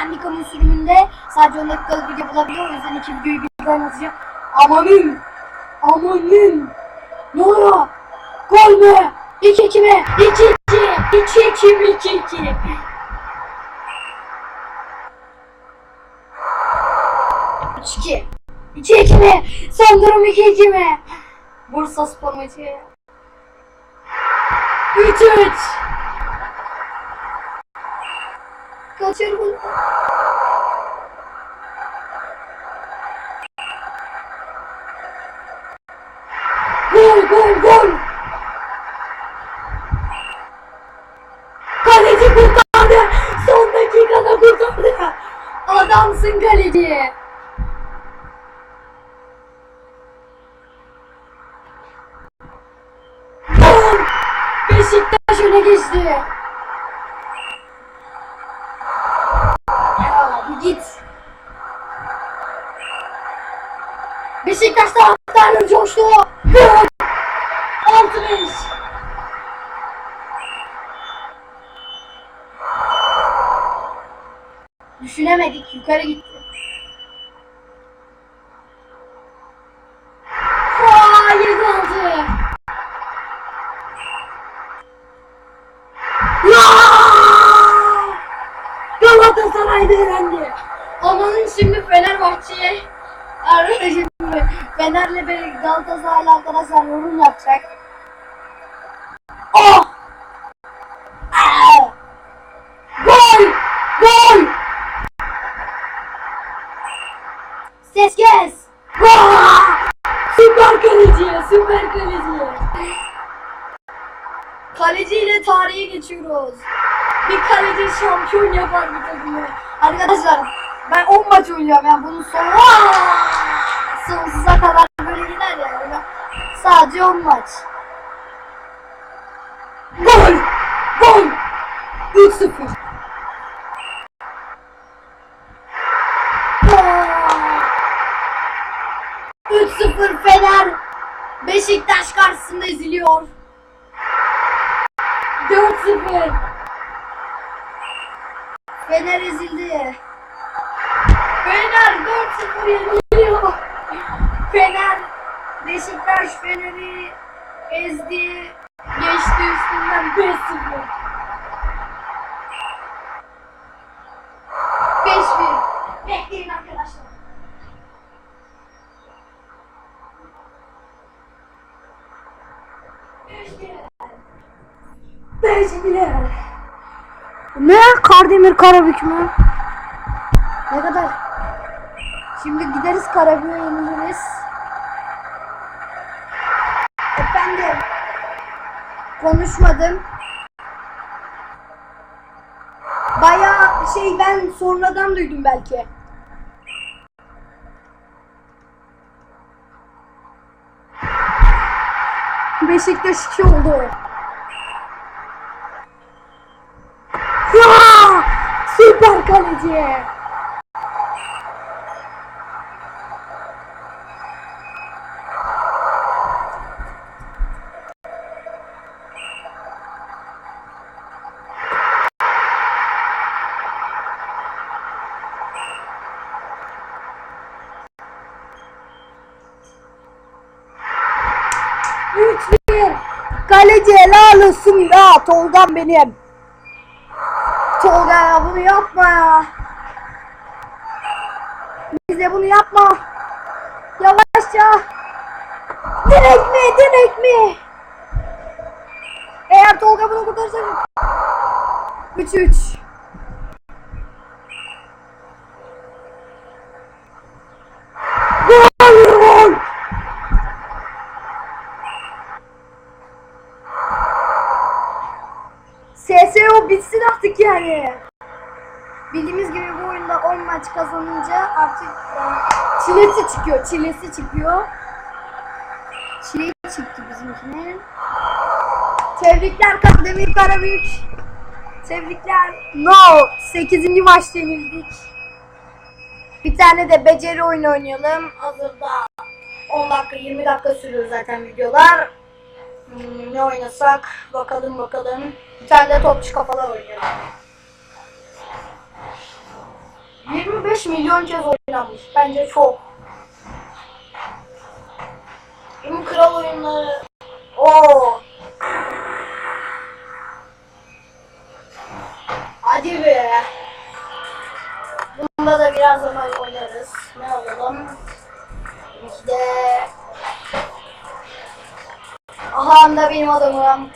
Bandicam'ın sürümünde sadece 10 dakikalık video bulabiliyor. O yüzden iki videoyu birden atacağım. Amanın! Amanın! Ne oluyor? Gol mü? 2-2 mi? 2-2! 2-2 mi? 2-2! Üç iki. İki iki mi? Son durum iki iki mi? Bursa spor maçı. Üç üç. Kaçır bunu. Gol gol gol. Kaleci kurtardı. Son dakikada kurtardı. Adamsın kaleci. Gol! Beşiktaş öne geçti. Ya bir git. Beşiktaş taraftarları coştu. 6-5. Düşünemedik. Yukarı gitti. Aa, 7-6. Şimdi Fenerbahçe'ye arkadaşım Fener'le bir Galatasaray'la arkadaşlar yorum yapacak. Oh! Aa! Gol! Gol! Ses kes! Gol! Süper kaleci! Süper kaleci! Kaleciyle tarihe geçiyoruz. Bir kaleci şampiyon yapar bir takımı. Arkadaşlar ben 10 maç oynuyorum yani bunun sonu sonsuza kadar böyle gider ya. Böyle sadece 10 maç. Gol! Gol! 3-0. Aa! 3-0 Fener Beşiktaş karşısında eziliyor. 4-0. Fener ezildi. Fener 4-0 yeniliyor. Fener Beşiktaş Fener'i ezdi. Geçti üstünden 5-0. 5-1. Bekleyin arkadaşlar. Beş bile. Ne? Kardemir Karabük mü? Ne kadar? Şimdi gideriz Karabük'e yeniliriz. Efendim. Konuşmadım. Baya şey ben sonradan duydum belki. Beşiktaş 2 oldu. Ya! Süper kaleci. Üç bir. Kaleci helal olsun ya Tolga'm benim. Tolga ya bunu yapma ya. Bize bunu yapma. Yavaşça. Direkt mi? Direkt mi? Eğer Tolga bunu kurtarırsa 3-3. Gol! Gol! SSO bitsin artık yani. Bildiğimiz gibi bu oyunda 10 maç kazanınca artık e, çilesi çıkıyor. Çilesi çıkıyor. Çile çıktı bizimkine. Tebrikler Kardemir Karabük. Tebrikler. No. 8. maçta yenildik. Bir tane de beceri oyunu oynayalım. Hazırda 10 dakika 20 dakika sürüyor zaten videolar. Hmm, ne oynasak bakalım bakalım. Bir tane de topçu kafalar oynayalım. 60 milyon kez oynanmış. Bence çok. Benim kral oyunları... Oo. Hadi be. Bunda da biraz zaman oynarız. Ne alalım? İki de... Aha da benim adamım.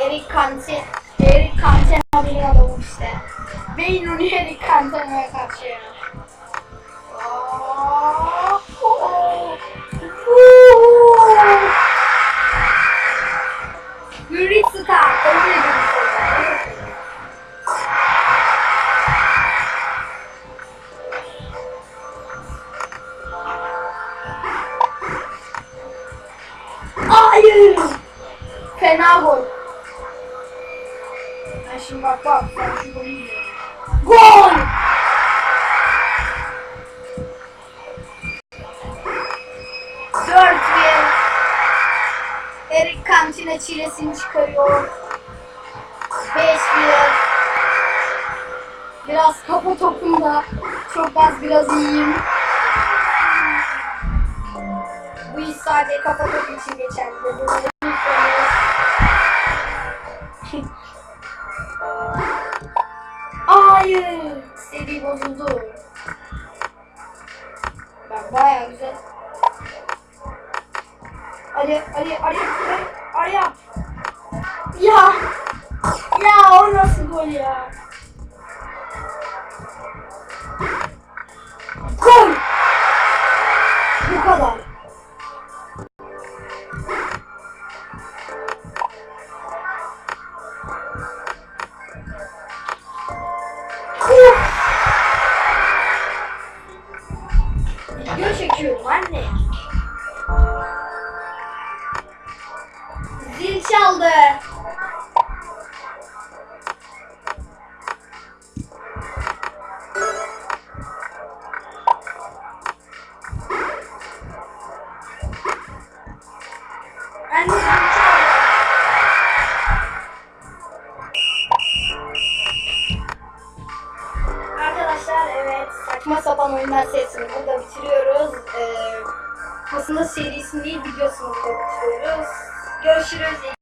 Eric Cantona. Eric Cantona benim adamım işte. Beynuni Eric Cantona'ya karşı. Aa, oo. Oo. Great Star. Öyle. Hayır. Fena gol. Şimdi bak bak. Ben şu golü. Gol. Dört bir. Eric Cantona çilesini çıkarıyor. Beş bir. Biraz kafa topunda. Çok az biraz iyiyim. Bu iş sadece kafa topu için geçerli. Hayır. Seri bozuldu. Bak baya güzel. Ali, Ali, Ali, Ali, Ali. Ya. Ya o nasıl gol ya? Oyunlar serisini burada bitiriyoruz. Ee, aslında serisini videosunu burada bitiriyoruz. Görüşürüz.